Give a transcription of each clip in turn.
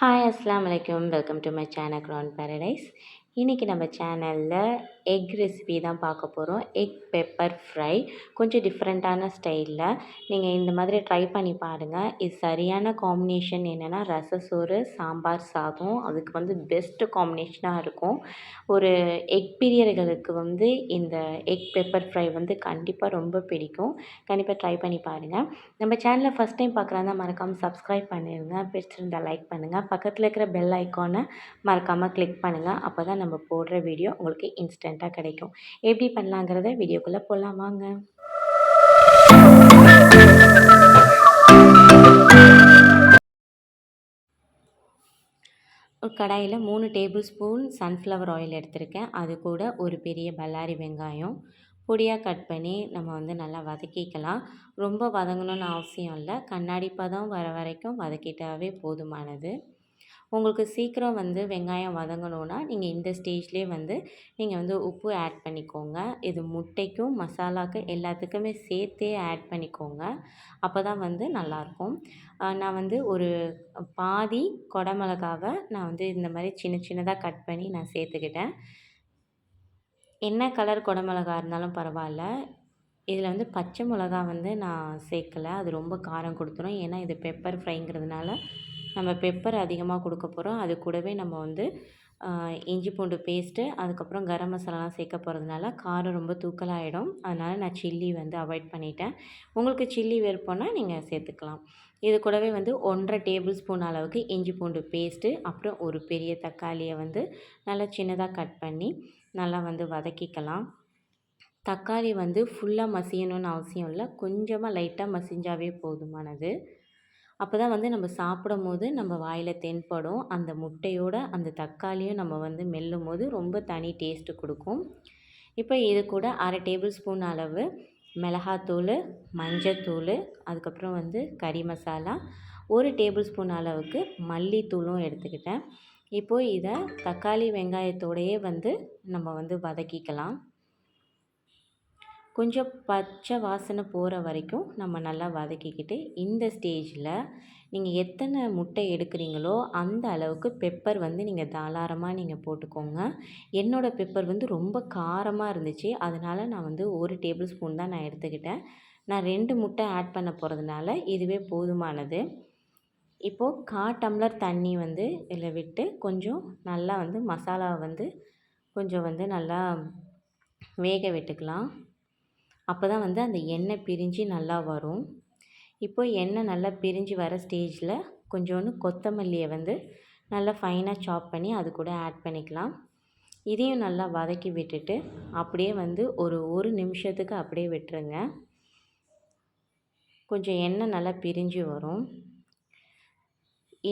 Hi, Assalamualaikum. Welcome to my channel, Crown Paradise. இன்றைக்கி நம்ம சேனலில் எக் ரெசிபி தான் பார்க்க போகிறோம் எக் பெப்பர் ஃப்ரை கொஞ்சம் டிஃப்ரெண்ட்டான ஸ்டைலில் நீங்கள் இந்த மாதிரி ட்ரை பண்ணி பாருங்கள் இது சரியான காம்பினேஷன் என்னென்னா ரசசோறு சாம்பார் சாதம். அதுக்கு வந்து பெஸ்ட்டு காம்பினேஷனாக இருக்கும். ஒரு எக் பிரியர்களுக்கு வந்து இந்த எக் பெப்பர் ஃப்ரை வந்து கண்டிப்பாக ரொம்ப பிடிக்கும். கண்டிப்பாக ட்ரை பண்ணி பாருங்கள் நம்ம சேனலை ஃபஸ்ட் டைம் பார்க்குறாங்க மறக்காமல் சப்ஸ்கிரைப் பண்ணிடுங்க பிடிச்சிருந்தால் லைக் பண்ணுங்கள் பக்கத்தில் இருக்கிற பெல் ஐக்கானை மறக்காமல் கிளிக் பண்ணுங்கள் அப்போ தான் நம்ம போடுற வீடியோ உங்களுக்கு இன்ஸ்டண்ட்டாக கிடைக்கும். எப்படி பண்ணலாங்கிறத வீடியோக்குள்ளே போகலாம் வாங்க. கடாயில் மூணு டேபிள் ஸ்பூன் சன்ஃப்ளவர் ஆயில் எடுத்திருக்கேன். அது கூட ஒரு பெரிய பல்லாரி வெங்காயம். பொடியாக கட் பண்ணி நம்ம வந்து நல்லா வதக்கிக்கலாம். ரொம்ப வதங்கணும்னு அவசியம் இல்லை. கண்ணாடி பதம் வர வரைக்கும் வதக்கிட்டாவே போதுமானது. உங்களுக்கு சீக்கிரம் வந்து வெங்காயம் வதங்கணுன்னா நீங்கள் இந்த ஸ்டேஜ்லேயே வந்து நீங்கள் வந்து உப்பு ஆட் பண்ணிக்கோங்க. இது முட்டைக்கும் மசாலாவுக்கு எல்லாத்துக்குமே சேர்த்தே ஆட் பண்ணிக்கோங்க. அப்போ தான் வந்து நல்லாயிருக்கும். நான் வந்து ஒரு பாதி குடமிளகாவை நான் வந்து இந்த மாதிரி சின்ன சின்னதாக கட் பண்ணி நான் சேர்த்துக்கிட்டேன். என்ன கலர் குடமிளகா இருந்தாலும் பரவாயில்ல. இதில் வந்து பச்சை மிளகா வந்து நான் சேர்க்கலை. அது ரொம்ப காரம் கொடுத்துரும். ஏன்னா இது பெப்பர் ஃப்ரைங்கிறதுனால நம்ம பெப்பர் அதிகமாக கொடுக்க போகிறோம் அது கூடவே நம்ம வந்து இஞ்சி பூண்டு பேஸ்ட்டு அதுக்கப்புறம் கரம் மசாலாலாம் சேர்க்க போகிறதுனால காரம் ரொம்ப தூக்கலாகிடும் அதனால் நான் சில்லி வந்து அவாய்ட் பண்ணிட்டேன். உங்களுக்கு சில்லி விருப்பம்னா நீங்கள் சேர்த்துக்கலாம். இது கூடவே வந்து ஒன்றரை டேபிள் ஸ்பூன் அளவுக்கு இஞ்சி பூண்டு பேஸ்ட்டு அப்புறம் ஒரு பெரிய தக்காளியை வந்து நல்லா சின்னதாக கட் பண்ணி நல்லா வந்து வதக்கிக்கலாம். தக்காளி வந்து ஃபுல்லாக மசியணும்னு அவசியம் இல்லை. கொஞ்சமாக லைட்டாக மசிஞ்சாவே போதுமானது. அப்போ தான் வந்து நம்ம சாப்பிடும் போது நம்ம வாயில் தென்படும். அந்த முட்டையோட அந்த தக்காளியும் நம்ம வந்து மெல்லும் போது ரொம்ப தனி டேஸ்ட்டு கொடுக்கும். இப்போ இது கூட அரை டேபிள் ஸ்பூன் அளவு மிளகாத்தூள் மஞ்சத்தூள் அதுக்கப்புறம் வந்து கறி மசாலா ஒரு டேபிள் ஸ்பூன் அளவுக்கு மல்லித்தூளும் எடுத்துக்கிட்டேன். இப்போது இதை தக்காளி வெங்காயத்தோடையே வந்து நம்ம வந்து வதக்கிக்கலாம். கொஞ்சம் பச்சை வாசனை போகிற வரைக்கும் நம்ம நல்லா வதக்கிக்கிட்டு இந்த ஸ்டேஜில் நீங்கள் எத்தனை முட்டை எடுக்கிறீங்களோ அந்த அளவுக்கு பெப்பர் வந்து நீங்கள் தாராளமாக நீங்கள் போட்டுக்கோங்க. என்னோடய பெப்பர் வந்து ரொம்ப காரமாக இருந்துச்சு. அதனால் நான் வந்து ஒரு டேபிள் ஸ்பூன் தான் நான் எடுத்துக்கிட்டேன். நான் ரெண்டு முட்டை ஆட் பண்ண போகிறதுனால இதுவே போதுமானது. இப்போது கா டம்ளர் தண்ணி வந்து இதில் விட்டு கொஞ்சம் நல்லா வந்து மசாலாவை வந்து கொஞ்சம் வந்து நல்லா வேக விட்டுக்கலாம். அப்போ தான் வந்து அந்த எண்ணெய் பிரிஞ்சு நல்லா வரும். இப்போ எண்ணெய் நல்லா பிரிஞ்சு வர ஸ்டேஜில் கொஞ்சோண்டு கொத்தமல்லியை வந்து நல்லா ஃபைனாக சாப் பண்ணி அது கூட ஆட் பண்ணிக்கலாம். இதையும் நல்லா வதக்கி விட்டுட்டு அப்படியே வந்து ஒரு ஒரு நிமிஷத்துக்கு அப்படியே விட்டுருங்க. கொஞ்சம் எண்ணெய் நல்லா பிரிஞ்சு வரும்.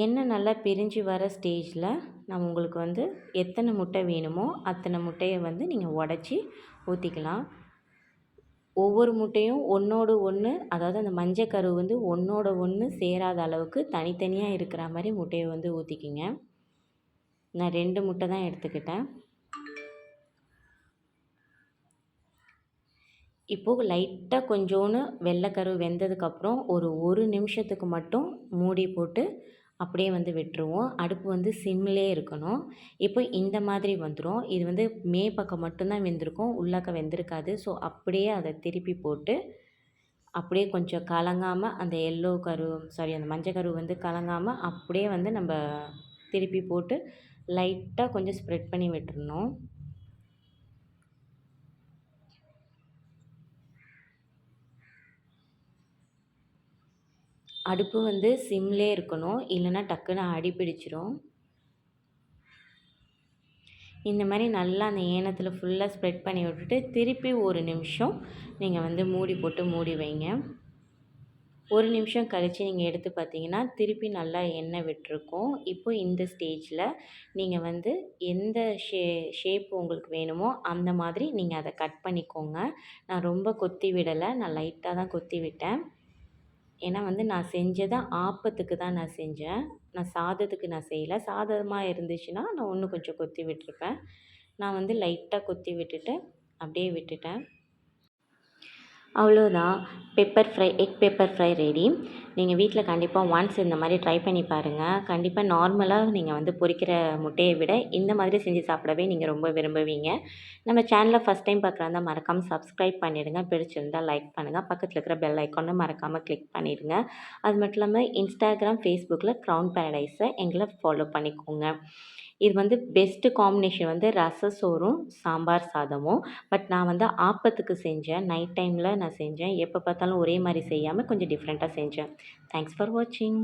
எண்ணெய் நல்லா பிரிஞ்சு வர ஸ்டேஜில் நம்ம உங்களுக்கு வந்து எத்தனை முட்டை வேணுமோ அத்தனை முட்டையை வந்து நீங்கள் உடச்சி ஊற்றிக்கலாம் ஒவ்வொரு முட்டையும் ஒன்றோடு ஒன்று அதாவது அந்த மஞ்சள் கரு வந்து ஒன்றோட ஒன்று சேராத அளவுக்கு தனித்தனியாக இருக்கிற மாதிரி முட்டையை வந்து ஊற்றிக்கிங்க நான் ரெண்டு முட்டை தான் எடுத்துக்கிட்டேன். இப்போது லைட்டாக கொஞ்சோன்னு வெள்ளைக்கரு வெந்ததுக்கப்புறம் ஒரு ஒரு நிமிஷத்துக்கு மட்டும் மூடி போட்டு அப்படியே வந்து விட்டுருவோம். அடுப்பு வந்து சிம்லே இருக்கணும். இப்போ இந்த மாதிரி வந்துடும் இது வந்து மே பக்கம் மட்டும்தான் வெந்திருக்கும். உள்ளாக்க வெந்திருக்காது. ஸோ அப்படியே அதை திருப்பி போட்டு அப்படியே கொஞ்சம் கலங்காமல் அந்த எல்லோ கரு சாரி அந்த மஞ்சள் கரு வந்து கலங்காமல் அப்படியே வந்து நம்ம திருப்பி போட்டு லைட்டாக கொஞ்சம் ஸ்ப்ரெட் பண்ணி விட்டுருணும் அடுப்பு வந்து சிம்லே இருக்கணும். இல்லைன்னா டக்குன்னு அடி பிடிச்சிரும். இந்த மாதிரி நல்லா அந்த ஏனத்தில் ஃபுல்லாக ஸ்ப்ரெட் பண்ணி விட்டுட்டு திருப்பி ஒரு நிமிஷம் நீங்கள் வந்து மூடி போட்டு மூடி வைங்க. ஒரு நிமிஷம் கழித்து நீங்கள் எடுத்து பார்த்தீங்கன்னா திருப்பி நல்லா எண்ணெய் விட்டுருக்கோம். இப்போ இந்த ஸ்டேஜில் நீங்கள் வந்து எந்த ஷே ஷேப் உங்களுக்கு வேணுமோ அந்த மாதிரி நீங்கள் அதை கட் பண்ணிக்கோங்க. நான் ரொம்ப கொத்தி விடலை. நான் லைட்டாக தான் கொத்தி விட்டேன். ஏன்னா வந்து நான் செஞ்சதை ஆப்பத்துக்கு தான் நான் செஞ்சேன். நான் சாதத்துக்கு நான் செய்யலை. சாதமாக இருந்துச்சுன்னா நான் இன்னும் கொஞ்சம் கொத்தி விட்டுருப்பேன். நான் வந்து லைட்டாக கொத்தி விட்டுட்டு அப்படியே விட்டுட்டேன். அவ்வளோதான். Pepper fry egg pepper fry ready நீங்கள் வீட்டில் கண்டிப்பாக ஒன்ஸ் இந்த மாதிரி ட்ரை பண்ணி பாருங்கள் கண்டிப்பாக நார்மலாக நீங்கள் வந்து பொரிக்கிற முட்டையை விட இந்த மாதிரி செஞ்சு சாப்பிடவே நீங்கள் ரொம்ப விரும்புவீங்க. நம்ம சேனலை ஃபஸ்ட் டைம் பார்க்குறாந்தா மறக்காமல் சப்ஸ்கிரைப் பண்ணிடுங்க. பிடிச்சிருந்தால் லைக் பண்ணுங்கள் பக்கத்தில் இருக்கிற பெல் ஐக்கானும் மறக்காமல் கிளிக் பண்ணிடுங்க. அது மட்டும் இல்லாமல் இன்ஸ்டாகிராம் ஃபேஸ்புக்கில் க்ரௌன் பேரடைஸை எங்களை ஃபாலோ பண்ணிக்கோங்க. இது வந்து பெஸ்ட்டு காம்பினேஷன் வந்து ரச சோறும் சாம்பார் சாதமும். பட் நான் வந்து ஆப்பத்துக்கு செஞ்சேன். நைட் டைமில் நான் செஞ்சேன். எப்போ பார்த்தாலும் ஒரே மாதிரி செய்யாமல் கொஞ்சம் டிஃப்ரெண்ட்டாக செஞ்சேன். தேங்க்ஸ் ஃபார் வாட்சிங்